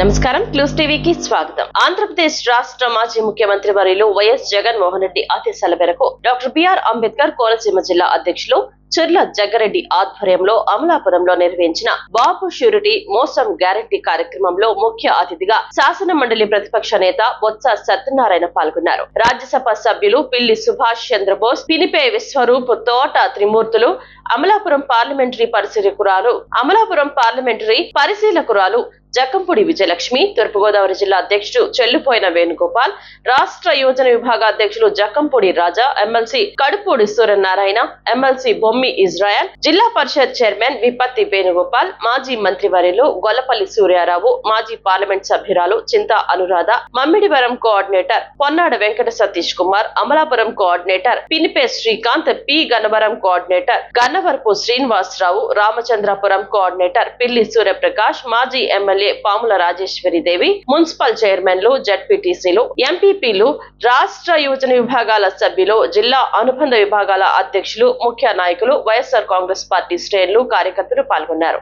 నమస్కారం. క్లూస్ టీవీకి స్వాగతం. ఆంధ్రప్రదేశ్ రాష్ట్ర మాజీ ముఖ్యమంత్రి వర్యులు వైఎస్ జగన్మోహన్ రెడ్డి ఆదేశాల మేరకు డాక్టర్ బిఆర్ అంబేద్కర్ కోనసీమ జిల్లా అధ్యక్షులు చెర్ల జగ్గారెడ్డి ఆధ్వర్యంలో అమలాపురంలో నిర్వహించిన బాబు షూరిటీ మోసం గ్యారంటీ కార్యక్రమంలో ముఖ్య అతిథిగా శాసన మండలి ప్రతిపక్ష నేత బొత్స సత్యనారాయణ పాల్గొన్నారు. రాజ్యసభ సభ్యులు పిల్లి సుభాష్ చంద్రబోస్ పినిపే విశ్వరూప్ తోట త్రిమూర్తులు అమలాపురం పార్లమెంటరీ పరిశీలకురాలు అమలాపురం పార్లమెంటరీ పరిశీలకురాలు జక్కంపూడి విజయలక్ష్మి తూర్పుగోదావరి జిల్లా అధ్యక్షుడు చెల్లుపోయిన వేణుగోపాల్ రాష్ట్ర యువజన విభాగ అధ్యక్షులు Jakkampudi Raja MLC Kadupudi Suryanarayana MLC Bommi Israel Zilla Parishad chairman విపత్తి Venugopal మాజీ మంత్రివర్యులు గొల్లపల్లి సూర్యారావు మాజీ పార్లమెంట్ సభ్యురాలు Chinta Anuradha Mummidivaram coordinator Ponnada Venkata Satish Kumar Amalapuram coordinator Pinipe Srikanth P Gannavaram coordinator Gannavarapu Srinivasarao Ramachandrapuram coordinator Pilli Suryaprakash మాజీ MLA Pamula Rajeshwari Devi municipal చైర్మన్లు జడ్పీటీసీలు ఎంపీపీలు రాష్ట్ర యువజన విభాగాల సభ్యులు జిల్లా అనుబంధ విభాగాల అధ్యక్షులు ముఖ్య నాయకులు వైఎస్ఆర్ కాంగ్రెస్ పార్టీ శ్రేణులు కార్యకర్తలు పాల్గొన్నారు.